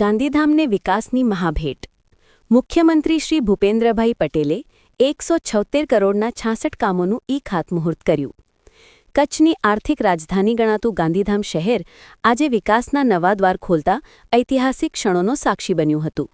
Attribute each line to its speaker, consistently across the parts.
Speaker 1: ગાંધીધામને વિકાસની મહાભેટ. મુખ્યમંત્રી શ્રી ભૂપેન્દ્રભાઈ પટેલે એકસો છોતેર કરોડના છાસઠ કામોનું ઈ ખાતમુહૂર્ત કર્યું. કચ્છની આર્થિક રાજધાની ગણાતું ગાંધીધામ શહેર આજે વિકાસના નવા દ્વાર ખોલતા ઐતિહાસિક ક્ષણોનો સાક્ષી બન્યું હતું.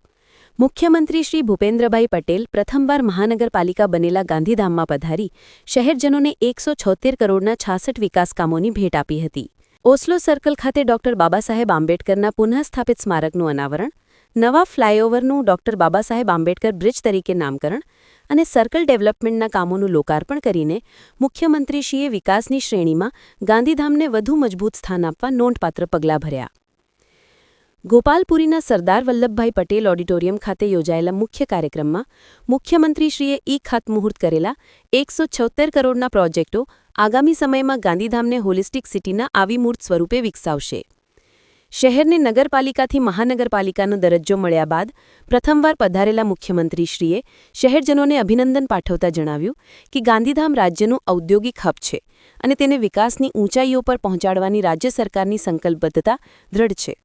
Speaker 1: મુખ્યમંત્રી શ્રી ભૂપેન્દ્રભાઈ પટેલ પ્રથમવાર મહાનગરપાલિકા બનેલા ગાંધીધામમાં પધારી શહેરજનોને એકસો છોતેર કરોડના છાસઠ વિકાસ કામોની ભેટ આપી હતી. ઓસ્લો સર્કલ ખાતે ડોક્ટર બાબાસાહેબ આંબેડકરના પુનઃસ્થાપિત સ્મારકનું અનાવરણ, નવા ફ્લાયઓવરનું ડોક્ટર બાબાસાહેબ આંબેડકર બ્રિજ તરીકે નામકરણ અને સર્કલ ડેવલપમેન્ટના કામોનું લોકાર્પણ કરીને મુખ્યમંત્રીશ્રીએ વિકાસની શ્રેણીમાં ગાંધીધામને વધુ મજબૂત સ્થાન આપવા નોંધપાત્ર પગલાં ભર્યા. ગોપાલપુરીના સરદાર વલ્લભભાઈ પટેલ ઓડિટોરિયમ ખાતે યોજાયેલા મુખ્ય કાર્યક્રમમાં મુખ્યમંત્રીશ્રીએ ઈ ખાતમુહૂર્ત કરેલા એકસો કરોડના પ્રોજેક્ટો આગામી સમયમાં ગાંધીધામને હોલિસ્ટિક સિટીના આવિમૂર્ત સ્વરૂપે વિકસાવશે. શહેરને નગરપાલિકાથી મહાનગરપાલિકાનો દરજ્જો મળ્યા બાદ પ્રથમવાર પધારેલા મુખ્યમંત્રીશ્રીએ શહેરજનોને અભિનંદન પાઠવતા જણાવ્યું કે ગાંધીધામ રાજ્યનું ઔદ્યોગિક હબ છે અને તેને વિકાસની ઊંચાઈઓ પર પહોંચાડવાની રાજ્ય સરકારની સંકલ્પબદ્ધતા દ્રઢ છે.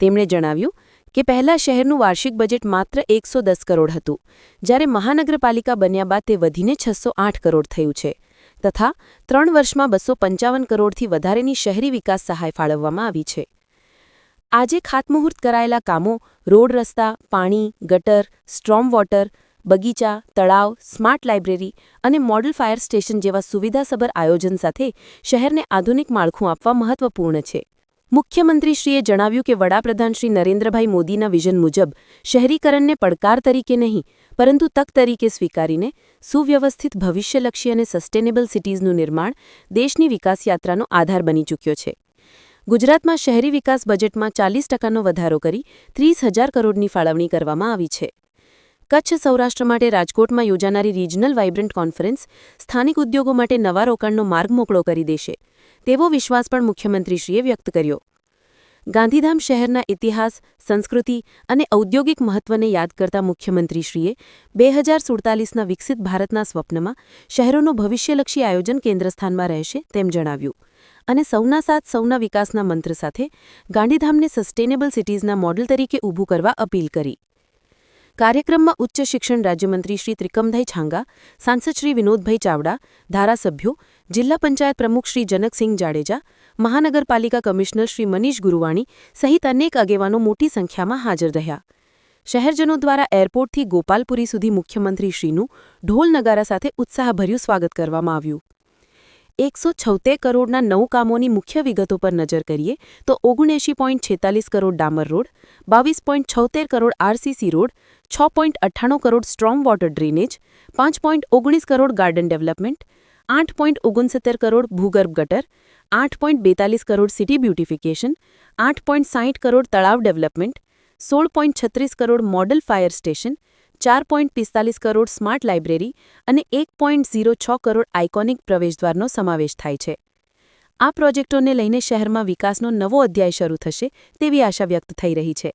Speaker 1: તેમણે જણાવ્યું કે પહેલા શહેરનું વાર્ષિક બજેટ માત્ર એકસો કરોડ હતું, જ્યારે મહાનગરપાલિકા બન્યા બાદ તે વધીને છસો કરોડ થયું છે. તથા ત્રણ વર્ષમાં બસો પંચાવન કરોડથી વધારેની શહેરી વિકાસ સહાય ફાળવવામાં આવી છે. આજે ખાતમુહૂર્ત કરાયેલા કામો રોડ રસ્તા, પાણી, ગટર, સ્ટ્રોમ વોટર, બગીચા, તળાવ, સ્માર્ટ લાઇબ્રેરી અને મોડલ ફાયર સ્ટેશન જેવા સુવિધાસભર આયોજન સાથે શહેરને આધુનિક માળખું આપવા મહત્વપૂર્ણ છે. મુખ્યમંત્રીશ્રીએ જણાવ્યું કે વડાપ્રધાન શ્રી નરેન્દ્રભાઈ મોદીના વિઝન મુજબ શહેરીકરણને પડકાર તરીકે નહીં, પરંતુ તક તરીકે સ્વીકારીને સુવ્યવસ્થિત ભવિષ્યલક્ષી અને સસ્ટેનેબલ સિટીઝનું નિર્માણ દેશની વિકાસ યાત્રાનો આધાર બની ચૂક્યો છે. ગુજરાતમાં શહેરી વિકાસ બજેટમાં ચાલીસ ટકાનો વધારો કરી ત્રીસ હજાર કરોડની ફાળવણી કરવામાં આવી છે. કચ્છ સૌરાષ્ટ્ર માટે રાજકોટમાં યોજાનારી રિજનલ વાઇબ્રન્ટ કોન્ફરન્સ સ્થાનિક ઉદ્યોગો માટે નવા રોકાણનો માર્ગ મોકળો કરી દેશે, તેવો વિશ્વાસ પણ મુખ્યમંત્રીશ્રીએ વ્યક્ત કર્યો. ગાંધીધામ શહેરના ઇતિહાસ, સંસ્કૃતિ અને ઔદ્યોગિક મહત્વને યાદ કરતા મુખ્યમંત્રીશ્રીએ બે હજાર સુડતાલીસના વિકસિત ભારતના સ્વપ્નમાં શહેરોનું ભવિષ્યલક્ષી આયોજન કેન્દ્રસ્થાનમાં રહેશે તેમ જણાવ્યું અને સૌના સાથ સૌના વિકાસના મંત્ર સાથે ગાંધીધામને સસ્ટેનેબલ સિટીઝના મોડલ તરીકે ઊભું કરવા અપીલ કરી. કાર્યક્રમમાં ઉચ્ચ શિક્ષણ રાજ્યમંત્રી શ્રી ત્રિકમભાઈ છાંગા, સાંસદ શ્રી વિનોદભાઈ ચાવડા, ધારાસભ્યો, જિલ્લા પંચાયત પ્રમુખ શ્રી જનકસિંહ જાડેજા, મહાનગરપાલિકા કમિશનર શ્રી મનીષ ગુરુવાણી સહિત અનેક આગેવાનો મોટી સંખ્યામાં હાજર રહ્યા. શહેરજનો દ્વારા એરપોર્ટથી ગોપાલપુરી સુધી મુખ્યમંત્રીશ્રીનું ઢોલ નગારા સાથે ઉત્સાહભર્યું સ્વાગત કરવામાં આવ્યું. એકસો છોતેર કરોડના નવ કામોની મુખ્ય વિગતો પર નજર કરીએ, તો ઓગણએંશી પોઈન્ટ છેતાલીસ કરોડ ડામર રોડ, બાવીસ પોઈન્ટ છોતેર કરોડ આરસીસી રોડ, છ પોઈન્ટ અઠ્ઠાણું કરોડ સ્ટ્રોમ વોટર ડ્રેનેજ, પાંચ પોઈન્ટ ઓગણીસ કરોડ ગાર્ડન ડેવલપમેન્ટ, આઠ પોઈન્ટ ઓગણસિત્તેર કરોડ ભૂગર્ભ ગટર, આઠ પોઈન્ટ બેતાલીસ કરોડ સિટી બ્યુટિફિકેશન, આઠ પોઈન્ટ સાહીઠ કરોડ તળાવ ડેવલપમેન્ટ, સોળ પોઈન્ટ છત્રીસ કરોડ મોડલ ફાયર સ્ટેશન ચાર પોઈન્ટ પિસ્તાલીસ કરોડ સ્માર્ટ લાઇબ્રેરી અને એક પોઈન્ટ ઝીરો છ કરોડ આઇકોનિક પ્રવેશદ્વારનો સમાવેશ થાય છે. આ પ્રોજેક્ટોને લઈને શહેરમાં વિકાસનો નવો અધ્યાય શરૂ થશે તેવી આશા વ્યક્ત થઈ રહી છે.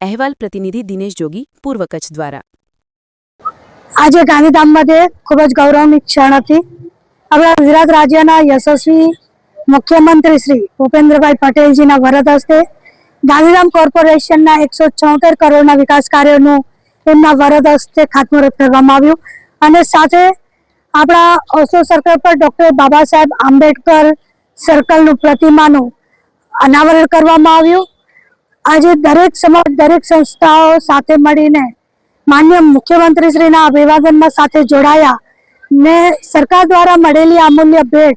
Speaker 1: અહેવાલ પ્રતિનિધિ દિનેશ જોગી, પૂર્વ કચ્છ દ્વારા.
Speaker 2: આજે ગાંધીધામમાં તે ખૂબ જ ગૌરવની ક્ષણ હતી. આપણા ગુજરાત રાજ્યના યશસ્વી મુખ્યમંત્રી શ્રી ભૂપેન્દ્રભાઈ પટેલજીના વરદ હસ્તે ગાંધીધામ કોર્પોરેશનના એકસો કરોડના વિકાસ કાર્યોનું એમના વરદ હસ્તે ખાતમુહૂર્ત કરવામાં આવ્યું. અને સાથે આપણા ઓસો સર્કલ પર ડૉક્ટર બાબા સાહેબ આંબેડકર સર્કલનું પ્રતિમાનું અનાવરણ કરવામાં આવ્યું. આજે દરેક સમાજ દરેક સંસ્થાઓ સાથે મળીને માન્ય મુખ્યમંત્રીશ્રીના અભિવાદનમાં સાથે જોડાયા ને સરકાર દ્વારા મળેલી અમૂલ્ય ભેટ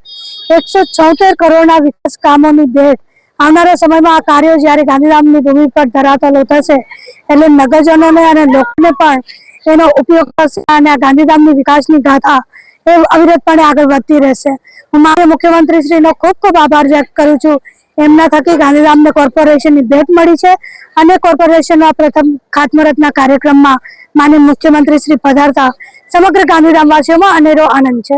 Speaker 2: એકસો ચોતેર કરોડના વિકાસ કામોની ભેટ આવનારા સમયમાં આ કાર્યો જ્યારે ગાંધીધામની ભૂમિ પર ધરાતલો થશે એટલે નગરજનોને અને લોકોને પણ એનો ઉપયોગ થશે અને આ ગાંધીધામની વિકાસની ગાથા એ અવિરતપણે આગળ વધતી રહેશે. હું મારા મુખ્યમંત્રીશ્રીનો ખૂબ ખૂબ આભાર વ્યક્ત કરું છું. એમના થકી ગાંધીધામને કોર્પોરેશનની ભેટ મળી છે અને કોર્પોરેશનના પ્રથમ ખાતમુહૂર્તના કાર્યક્રમમાં માન્ય મુખ્યમંત્રી શ્રી પધારતા સમગ્ર ગાંધીધામવાસીઓમાં અનેરો આનંદ છે.